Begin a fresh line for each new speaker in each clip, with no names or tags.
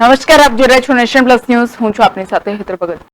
નમસ્કાર, આપ જોઈ રહ્યા છો નેશન પ્લસ ન્યૂઝ. હું છું આપની સાથે હેતર ભગત.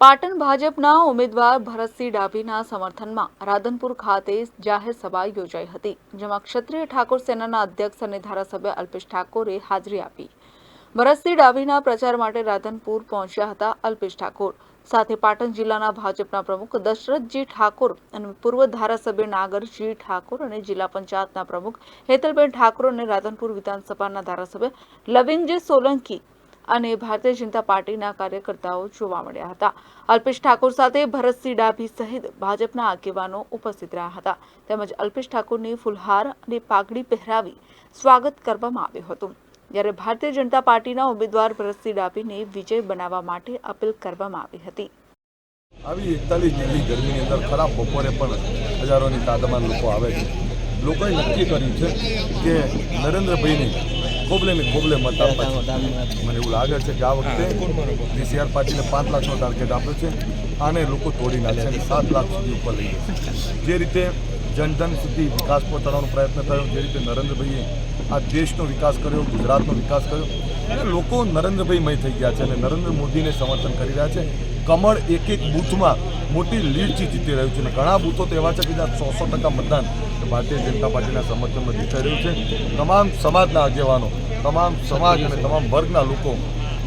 પાટણ ભાજપના ઉમેદવાર ભરતસિંહ ડાભીના સમર્થનમાં રાધનપુર ખાતે જાહેર સભા યોજાઈ હતી, જેમાં ક્ષત્રિય ઠાકોર સેનાના અધ્યક્ષ અને ધારાસભ્ય અલ્પેશ ઠાકોરે હાજરી આપી. ભરતસિંહ ડાભીના પ્રચાર માટે રાધનપુર પહોંચ્યા હતા અલ્પેશ ઠાકોર. સાથે પાટણ જિલ્લાના ભાજપના પ્રમુખ દશરથજી ઠાકોર અને પૂર્વ ધારાસભ્ય નાગરજી ઠાકોર અને જિલ્લા પંચાયતના પ્રમુખ હેતલબેન ઠાકોર અને રાધનપુર વિધાનસભાના ધારાસભ્ય લવિંગજી સોલંકી અને ભારતીય જનતા પાર્ટીના કાર્યકર્તાઓ જોવા મળ્યા હતા. અલ્પેશ ઠાકોર સાથે ભરતસિંહ ડાભી સહિત ભાજપના આગેવાનો ઉપસ્થિત રહ્યા હતા. તેમજ અલ્પેશ ઠાકોરની ફુલહાર અને પાઘડી પહેરાવી સ્વાગત કરવામાં આવ્યું હતું. જ્યારે ભારતીય જનતા પાર્ટીના ઉમેદવાર ભરતસિંહ ડાભીને વિજય બનાવવા માટે અપીલ કરવામાં આવી હતી.
આવી એકતાલીસ ડિગ્રી ગરમીની અંદર ખરાબ બપોરે પણ હજારોની તાદામાં લોકો આવે છે. લોકોએ નક્કી કર્યું છે કે નરેન્દ્રભાઈને ખોબલે ને ખોબલે મત મને એવું લાગે છે કે આ વખતે ડીસીઆર પાર્ટીને પાંચ લાખનો ટાર્ગેટ આપ્યો છે. આને લોકો તોડી નાખશે અને સાત લાખ સુધી ઉપર લઈ જે રીતે જનધન સુધી વિકાસ પહોંચાડવાનો પ્રયત્ન થયો, જે રીતે નરેન્દ્રભાઈએ આ દેશનો વિકાસ કર્યો ગુજરાતનો વિકાસ કર્યો. અને લોકો નરેન્દ્રભાઈમય થઈ ગયા છે અને નરેન્દ્ર મોદીને સમર્થન કરી રહ્યા છે. કમળ એક એક બૂથમાં મોટી લીડથી જીતી રહ્યું છે અને ઘણા બૂથો તો એવા છે કે જ્યાં સો સો ટકા મતદાન ભારતીય જનતા પાર્ટીના સમર્થનમાં જીતાઈ રહ્યું છે. તમામ સમાજના આગેવાનો તમામ સમાજ અને તમામ વર્ગના લોકો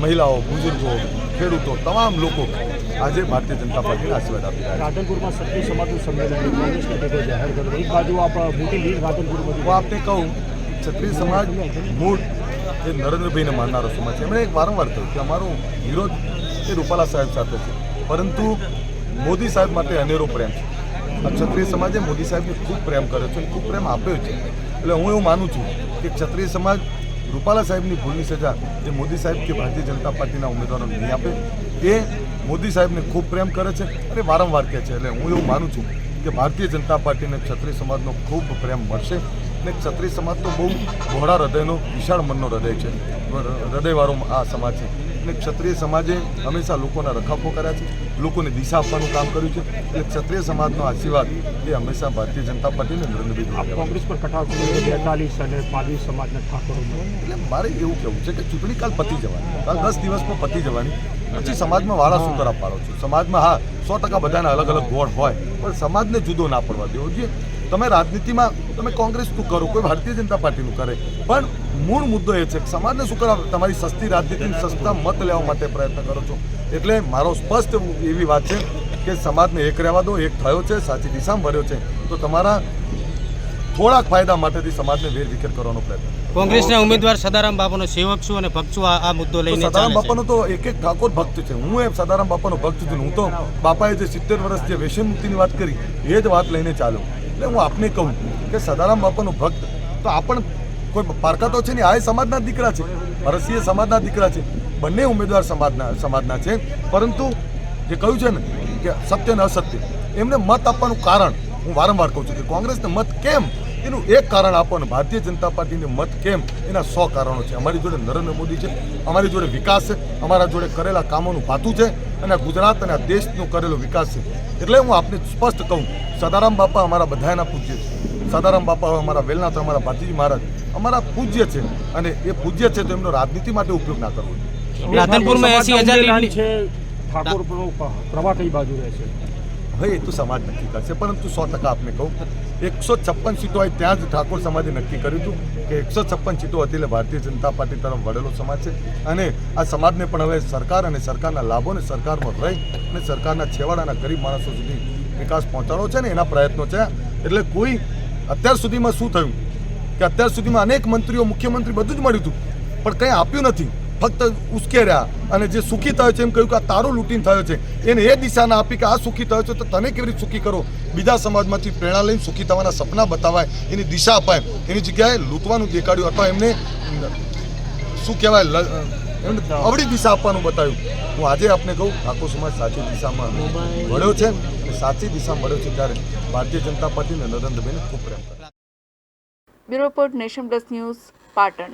મહિલાઓ બુઝુર્ગો ખેડૂતો તમામ લોકો આજે ભારતીય જનતા પાર્ટીને આશીર્વાદ આપી રહ્યા
રાધનપુરમાં સત્ય સમાજનું સંમેલન કોંગ્રેસના જાહેર કર્યું એક બાજુ આપ મોટી લીડ રાધનપુરમાં
હું આપને કહું ક્ષત્રિય સમાજ મૂળ એ નરેન્દ્રભાઈને માનનારો સમાજ છે. એમણે એક વારંવાર કહ્યું કે અમારો વિરોધ એ રૂપાલા સાહેબ સાથે છે. પરંતુ મોદી સાહેબ માટે અનેરો પ્રેમ છે. આ ક્ષત્રિય સમાજે મોદી સાહેબને ખૂબ પ્રેમ કર્યો છે અને ખૂબ પ્રેમ આપ્યો છે. એટલે હું એવું માનું છું કે ક્ષત્રિય સમાજ રૂપાલા સાહેબની ભૂલની સજા જે મોદી સાહેબ કે ભારતીય જનતા પાર્ટીના ઉમેદવારો નહીં આપે, એ મોદી સાહેબને ખૂબ પ્રેમ કરે છે અને વારંવાર કહે છે. એટલે હું એવું માનું છું કે ભારતીય જનતા પાર્ટીને ક્ષત્રિય સમાજનો ખૂબ પ્રેમ મળશે. અને ક્ષત્રિય સમાજ તો બહુ ઘોડા હૃદયનો વિશાળ મનનો હૃદય છે. હૃદયવાળો આ સમાજ છે. એટલે ક્ષત્રિય સમાજે હંમેશા લોકોના રખાપો કર્યા છે લોકોને દિશા આપવાનું કામ કર્યું છે. એટલે ક્ષત્રિય સમાજનો આશીર્વાદ એ હંમેશા ભારતીય જનતા પાર્ટીને નરેન્દ્રભાઈ
કોંગ્રેસ પર બેતાલીસ અને પાલવી સમાજના ઠાકોર
એટલે મારે એવું કહેવું છે કે ચૂંટણી કાલ પતી જવાની કાલ દસ દિવસમાં પતી જવાની. પછી સમાજમાં વાળા સુતરા પાડો છો? સમાજમાં હા સો ટકા બધાના અલગ અલગ ગોળ હોય પણ સમાજને જુદો ના પડવા દેવો. જોઈએ તમે રાજનીતિમાં તમે કોંગ્રેસનું કરો કોઈ ભારતીય જનતા પાર્ટીનું કરે. પણ મૂળ મુદ્દો એ છે કે સમાજને શું કરવા તમારી સસ્તી રાજનીતિની સસ્તા મત લેવા માટે પ્રયત્ન કરો છો. એટલે મારો સ્પષ્ટ એવી વાત છે કે સમાજને એક રહેવા દો એક થયો છે સાચી દિશામાં ભર્યો છે. તો તમારા થોડાક ફાયદા માટેથી સમાજને વેરવિખેર કરવાનો પ્રયત્ન
કોંગ્રેસના ઉમેદવાર સદારામ બાપાનો સેવક છું અને ભક્ત છું. આ આ મુદ્દો લઈને
સદારામ બાપાનો તો એક એક ઠાકોર ભક્ત છે. હું એ સદારામ બાપાનો ભક્ત છું. હું તો બાપાએ જે સિત્તેર વર્ષ જે વ્યસન મુક્તિની વાત કરી એ જ વાત લઈને ચાલ્યો. એટલે હું આપને કહું કે સદારામ બાપાનો ભક્ત, તો આપણ કોઈ પારકા તો છે ને આ સમાજના દીકરા છે પરસીય સમાજના દીકરા છે, બંને ઉમેદવાર સમાજના સમાજના છે. પરંતુ જે કહ્યું છે ને કે સત્ય ને અસત્ય, એમને મત આપવાનું કારણ હું વારંવાર કહું છું કે કોંગ્રેસને મત કેમ એનું એક કારણ આપો ભારતીય જનતા પાર્ટીને મત કેમ? એના સો કારણો છે. અમારી જોડે નરેન્દ્ર મોદી છે અમારી જોડે વિકાસ છે અમારા જોડે કરેલા કામોનું ભાતું છે અને ગુજરાત અને દેશનો કરેલો વિકાસ છે. એટલે હું આપને સ્પષ્ટ કહું સદારામ બાપા અમારા બધાના પૂજ્ય છે. સદારામ બાપા અમારા વેલનાથ અમારા ભાતીજી મહારાજ અમારા પૂજ્ય છે અને એ પૂજ્ય છે તો એમનો રાજનીતિ માટે ઉપયોગ ના કરવો જોઈએ.
રાધનપુરમાં એસી હજાર
છે ઠાકોર પ્રવાહ કઈ બાજુ રહેશે
હવે એ તો સમાજ નક્કી કરશે. પરંતુ સો ટકા આપને કહું, એકસો છપ્પન સીટો હોય ત્યાં જ ઠાકોર સમાજે નક્કી કર્યું હતું કે એકસો છપ્પન સીટો હતી એટલે ભારતીય જનતા પાર્ટી તરફ વળેલો સમાજ છે. અને આ સમાજને પણ હવે સરકાર અને સરકારના લાભોને સરકારમાં રહી અને સરકારના છેવાડાના ગરીબ માણસો સુધી વિકાસ પહોંચાડવો છે ને એના પ્રયત્નો છે. એટલે કોઈ અત્યાર સુધીમાં શું થયું? કે અત્યાર સુધીમાં અનેક મંત્રીઓ, મુખ્યમંત્રી બધું જ મળ્યું હતું. પણ કંઈ આપ્યું નથી. ફક્ત ઉશ્કેર્યા અને જે સુખી થયો છે એમ કહ્યું કે આ તારો લૂંટીને થયો છે. એને એ દિશા ના આપી કે આ સુખી થયો છે તો તને કેવી રીતે સુખી કરો? બીજા સમાજમાંથી પ્રેરણા લઈને સુખી થવાના સપના બતાવાય, એની દિશા અપાય. એની જગ્યાએ લૂંટવાનું દેખાડ્યું અથવા એમને શું કહેવાય એમને અવળી દિશા આપવાનું બતાવ્યું. હું આજે આપને કહું, ઠાકોર સમાજ સાચી દિશામાં મળ્યો છે અને સાચી દિશા મળ્યો છે ત્યારે ભારતીય જનતા પાર્ટીને નરેન્દ્રભાઈને ખૂબ પ્રેમ કરે
bureau Nation Plus News Patan.